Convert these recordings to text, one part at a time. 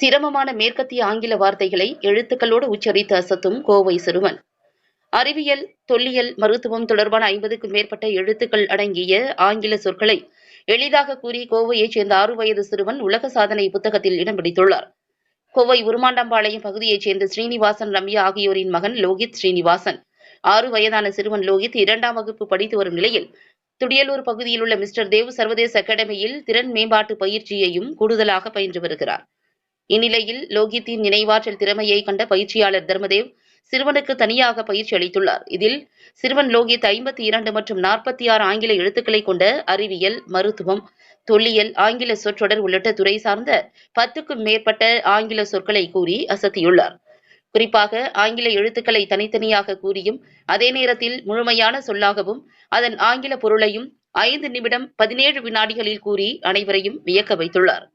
சிரமமான மேற்கத்திய ஆங்கில வார்த்தைகளை எழுத்துக்களோடு உச்சரித்து அசத்தும் கோவை சிறுவன். அறிவியல் தொல்லியல் மருத்துவம் தொடர்பான ஐம்பதுக்கும் மேற்பட்ட எழுத்துக்கள் அடங்கிய ஆங்கில சொற்களை எளிதாக கூறி கோவையைச் சேர்ந்த ஆறு வயது சிறுவன் உலக சாதனை புத்தகத்தில் இடம் பிடித்துள்ளார். கோவை உருமாண்டம்பாளையம் பகுதியைச் சேர்ந்த ஸ்ரீனிவாசன் ரம்யா ஆகியோரின் மகன் லோகித் ஸ்ரீனிவாசன். ஆறு வயதான சிறுவன் லோகித் இரண்டாம் வகுப்பு படித்து வரும் நிலையில் துடியலூர் பகுதியில் உள்ள மிஸ்டர் தேவ் சர்வதேச அகாடமியில் திறன் மேம்பாட்டு பயிற்சியையும் கூடுதலாக பயின்று வருகிறார். இந்நிலையில் லோகித்தின் நினைவாற்றல் திறமையை கண்ட பயிற்சியாளர் தர்மதேவ் சிறுவனுக்கு தனியாக பயிற்சி அளித்துள்ளார். இதில் சிறுவன் லோகித் ஐம்பத்தி இரண்டு மற்றும் நாற்பத்தி ஆறு ஆங்கில எழுத்துக்களை கொண்ட அறிவியல் மருத்துவம் தொல்லியல் ஆங்கில சொற்றொடர் உள்ளிட்ட துறை சார்ந்த பத்துக்கும் மேற்பட்ட ஆங்கில சொற்களை கூறி அசத்தியுள்ளார். குறிப்பாக ஆங்கில எழுத்துக்களை தனித்தனியாக கூறியும் அதே நேரத்தில் முழுமையான சொல்லாகவும் அதன் ஆங்கில பொருளையும் ஐந்து நிமிடம் பதினேழு வினாடிகளில் கூறி அனைவரையும் வியக்க வைத்துள்ளார்.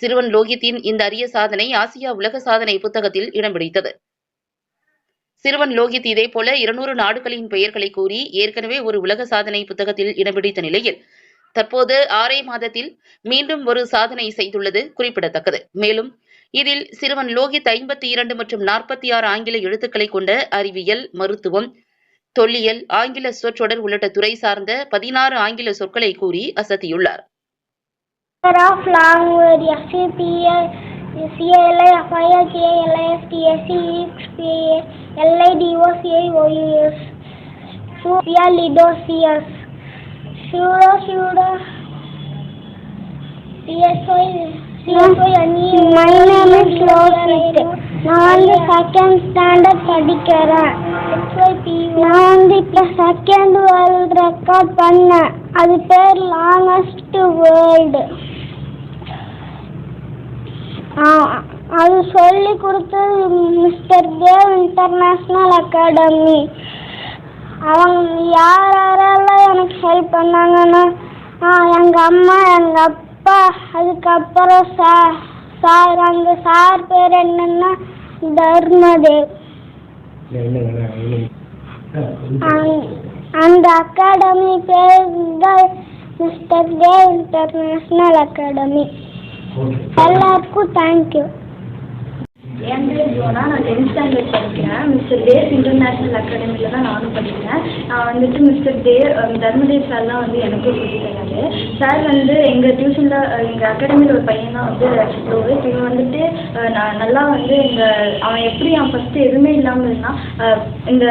சிறுவன் லோகித்தின் இந்த அரிய சாதனை ஆசியா உலக சாதனை புத்தகத்தில் இடம் பிடித்தது. சிறுவன் லோகித் இதே போல இருநூறு நாடுகளின் பெயர்களை கூறி ஏற்கனவே ஒரு உலக சாதனை புத்தகத்தில் இடம் பிடித்த நிலையில் தற்போது ஆறே மாதத்தில் மீண்டும் ஒரு சாதனை செய்துள்ளது குறிப்பிடத்தக்கது. மேலும் இதில் சிறுவன் லோகித் ஐம்பத்தி இரண்டு மற்றும் நாற்பத்தி ஆறு ஆங்கில எழுத்துக்களை கொண்ட அறிவியல் மருத்துவம் தொல்லியல் ஆங்கில சொற்றொடர் உள்ளிட்ட துறை சார்ந்த பதினாறு ஆங்கில சொற்களை கூறி அசத்தியுள்ளார். E O U S Suya Lidosius Pseudo Pseudo C S O C S O N E My name is Losit நான் வந்து செகண்ட் ஸ்டாண்டர்ட் படிக்கிறேன் நான் வந்து இப்போ செகண்ட் வேர்ல்ட் ரெக்கார்ட் பண்ணேன் அது பேர் லாங்கஸ்ட் வேர்ல்டு அது சொல்லி கொடுத்தது மிஸ்டர் தேவ் இன்டர்நேஷ்னல் அகாடமி. அவங்க யார் யாரெல்லாம் எனக்கு ஹெல்ப் பண்ணாங்கன்னா எங்கள் அம்மா எங்கள் அப்பா அதுக்கப்புறம் சார் சார் அந்த சார் பேர் என்னன்னா தர்மதேவ். அந்த- அந்த அகாடமி பேர் தான் mister Dev international academy. Allah आपको थैंक यू என் பேர் ஜோனா. நான் டென்த் ஸ்டாண்டர்ட் படிக்கிறேன். மிஸ்டர் தேவ் இன்டர்நேஷ்னல் அகாடமியில் தான் நானும் படிக்கிறேன். நான் வந்துட்டு mister Dev ah, Dharmadev sir தான் வந்து எனக்கும் சொல்லி தராரு சார் வந்து எங்கள் டியூஷனில் எங்கள் அகாடமியில் ஒரு பையன் தான் வந்து லோகித் இவன் வந்துட்டு நான் நல்லா வந்து எங்கள் அவன் எப்படி அவன் ஃபஸ்ட்டு எதுவுமே இல்லாமல் இருந்தான். இந்த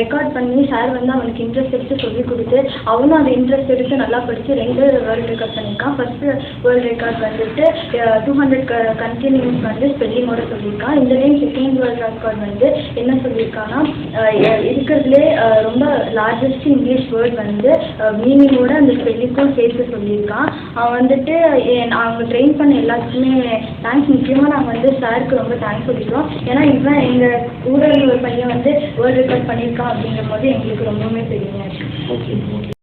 ரெக்கார்ட் பண்ணி சார் வந்து அவனுக்கு இன்ட்ரெஸ்ட் எடுத்து சொல்லிக் கொடுத்து அவனும் அந்த இன்ட்ரெஸ்ட் எடுத்து நல்லா படித்து ரெண்டு வேர்ல்டு ரெக்கார்ட் பண்ணியிருக்கான். ஃபஸ்ட்டு வேர்ல்டு ரெக்கார்ட் வந்துட்டு டூ ஹண்ட்ரட் கண்டினியூஸ் வந்து ஸ்பெல்லிங்கோட சொல்லியிருக்கான். இந்த டைம் செகண்ட் வேர்ல்ட் ரெக்கார்ட் வந்து என்ன சொல்லியிருக்கான்னா இருக்கிறதுலே ரொம்ப லார்ஜஸ்ட் இங்கிலீஷ் வேர்ட் வந்து மீனிங்கோட அந்த ஸ்பெல்லிங்கும் சேர்த்து சொல்லியிருக்கான் அவன் வந்துட்டு அவங்க ட்ரெயின் பண்ண எல்லாத்துக்குமே தேங்க்ஸ் முக்கியமாக நாங்கள் வந்து சாருக்கு ரொம்ப தேங்க்ஸ் சொல்லிக்கிறோம். ஏன்னா இவன் எங்கள் ஊரில் ஒரு பையன் வந்து வேர்ல்ட் ரெக்கார்ட் பண்ணியிருக்கான் அப்படிங்கும் போது எங்களுக்கு ரொம்பவுமே பெருமையாக ஓகே